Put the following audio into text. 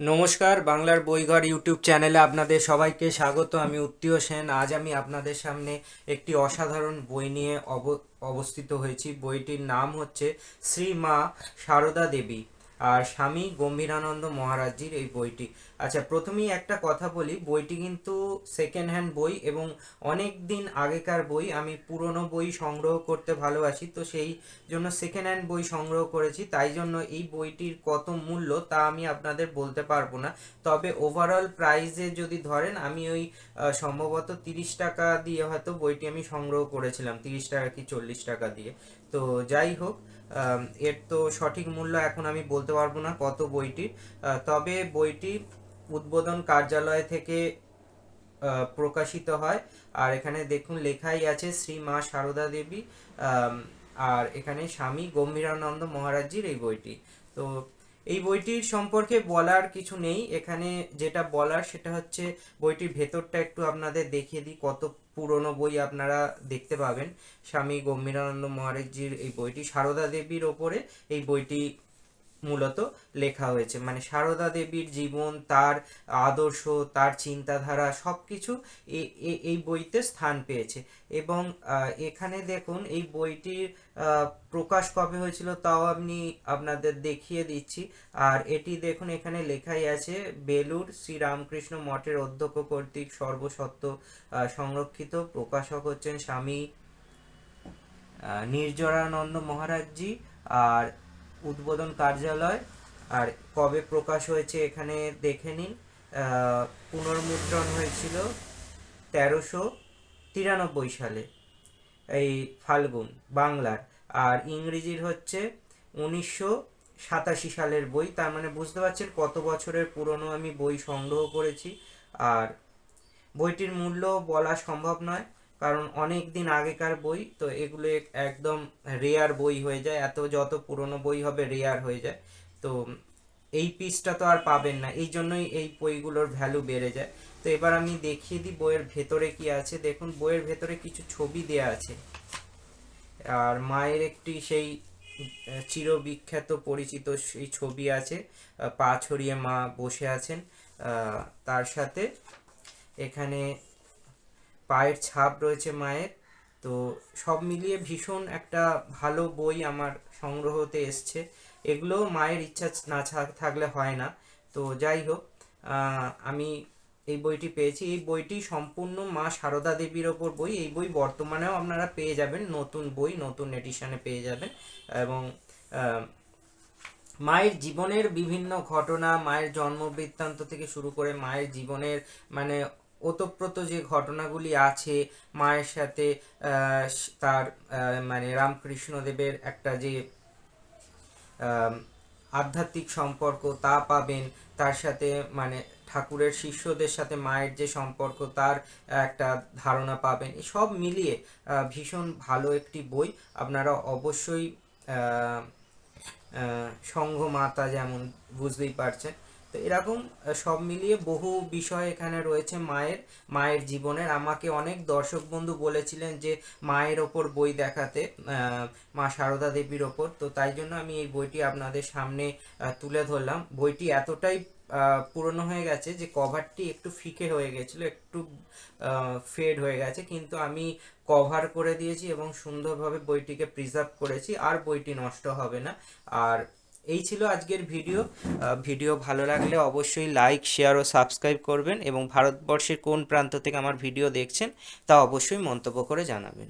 নমস্কার, বাংলার বইঘর ইউটিউব চ্যানেলে আপনাদের সবাইকে স্বাগত। আমি উত্তীয় সেন। আজ আমি আপনাদের সামনে একটি অসাধারণ বই নিয়ে অব, অবস্থিত হয়েছি। বইটির নাম হচ্ছে শ্রী মা সারদা দেবী। স্বামী গম্ভীরানন্দ মহারাজজির এই বইটি। আচ্ছা প্রথমেই একটা কথা বলি, বইটি কিন্তু সেকেন্ড হ্যান্ড বই এবং অনেক দিন আগেকার বই। আমি পুরনো বই সংগ্রহ করতে ভালোবাসি, তো সেই জন্য সেকেন্ড হ্যান্ড বই সংগ্রহ করেছি। তাই জন্য এই বইটির কত মূল্য তা আমি আপনাদের বলতে পারব না। তবে ওভারঅল প্রাইসে যদি ধরেন, আমি ওই সম্ভবত তিরিশ টাকা দিয়ে হয়তো বইটি আমি সংগ্রহ করেছিলাম। তিরিশ টাকা কি চল্লিশ টাকা দিয়ে। তো যাই হোক এর তো সঠিক মূল্য এখন আমি বলতে পারব না কত বইটির আহ, তবে বইটি উদ্বোধন কার্যালয় থেকে প্রকাশিত হয়। আর এখানে দেখুন লেখাই আছে শ্রী মা সারদা দেবী আর এখানে স্বামী গম্ভীরানন্দ মহারাজজির এই বইটি। তো এই বইটির সম্পর্কে বলার কিছু নেই। এখানে যেটা বলার সেটা হচ্ছে বইটির ভেতরটা একটু আপনাদের দেখিয়ে দিই কত পুরনো বই আপনারা দেখতে পাবেন। স্বামী গম্ভীরানন্দ মহারাজজির এই বইটি সারদা দেবীর ওপরে এই বইটি মূলত লেখা হয়েছে। মানে সারদা দেবীর জীবন তার আদর্শ তার চিন্তাধারা সব কিছু এই বইতে স্থান পেয়েছে। এবং এখানে দেখুন এই বইটির প্রকাশ কবে হয়েছিল তাও আমি আপনাদের দেখিয়ে দিচ্ছি। আর এটি দেখুন এখানে লেখাই আছে বেলুর শ্রীরামকৃষ্ণ মঠের অধ্যক্ষ কর্তৃক সর্বসত্ব আহ, সংরক্ষিত। প্রকাশক হচ্ছেন স্বামী নির্জরানন্দ মহারাজজি। আর উদ্বোধন কার্যালয়। আর কবে প্রকাশ হয়েছে এখানে দেখে নিন। পুনর্মুদ্রণ হয়েছিল তেরোশো তিরানব্বই সালে এই ফাল্গুন বাংলার। আর ইংরেজির হচ্ছে উনিশশো সাতাশি সালের বই। তার মানে বুঝতে পারছেন কত বছরের পুরনো আমি বই সংগ্রহ করেছি। আর বইটির মূল্য বলা সম্ভব নয়। কারণ অনেক দিন আগেকার বই, তো এগুলো একদম রেয়ার বই হয়ে যায়। এত যত পুরনো বই হবে রেয়ার হয়ে যায়। তো এই পিসটা তো আর পাবেন না। এই জন্যই এই বইগুলোর ভ্যালু বেড়ে যায়। তো এবার আমি দেখিয়ে দিই বইয়ের ভেতরে কি আছে। দেখুন, বইয়ের ভেতরে কিছু ছবি দেয়া আছে। আর মায়ের একটি সেই চিরবিখ্যাত পরিচিত সেই ছবি আছে। পা ছড়িয়ে মা বসে আছেন। তার সাথে এখানে পায়ের ছাপ রয়েছে মায়ের। তো সব মিলিয়ে ভীষণ একটা ভালো বই আমার সংগ্রহতে এসছে। এগুলো মায়ের ইচ্ছা না থাকলে হয় না। তো যাই হোক আমি এই বইটি পেয়েছি। এই বইটি সম্পূর্ণ মা সারদা দেবীর ওপর বই। এই বই বর্তমানেও আপনারা পেয়ে যাবেন। নতুন বই, নতুন এডিশনে পেয়ে যাবেন। এবং মায়ের জীবনের বিভিন্ন ঘটনা, মায়ের জন্ম থেকে শুরু করে মায়ের জীবনের মানে ওতপ্রোত যে ঘটনাগুলি আছে, মায়ের সাথে তার মানে রামকৃষ্ণদেবের একটা যে আধ্যাত্মিক সম্পর্ক তা পাবেন, তার সাথে মানে ঠাকুরের শিষ্যদের সাথে মায়ের যে সম্পর্ক, তার একটা ধারণা পাবেন। সব মিলিয়ে ভীষণ ভালো একটি বই। আপনারা অবশ্যই সংঘ মাতা যেমন বুঝতেই পারছেন। তো এরকম সব মিলিয়ে বহু বিষয় এখানে রয়েছে মায়ের মায়ের জীবনের। আমাকে অনেক দর্শক বন্ধু বলেছিলেন যে, মায়ের ওপর বই দেখাতে মা সারদা দেবীর ওপর। তো তাই জন্য আমি এই বইটি আপনাদের সামনে তুলে ধরলাম। বইটি এতটাই পুরনো হয়ে গেছে যে কভারটি একটু ফিকে হয়ে গেছিল, একটু ফেড হয়ে গেছে। কিন্তু আমি কভার করে দিয়েছি এবং সুন্দরভাবে বইটিকে প্রিজার্ভ করেছি। আর বইটি নষ্ট হবে না। আর এই ছিল আজকের ভিডিও। ভিডিও ভালো লাগলে অবশ্যই লাইক, শেয়ার ও সাবস্ক্রাইব করবেন এবং ভারতবর্ষের কোন প্রান্ত থেকে আমার ভিডিও দেখছেন তা অবশ্যই মন্তব্য করে জানাবেন।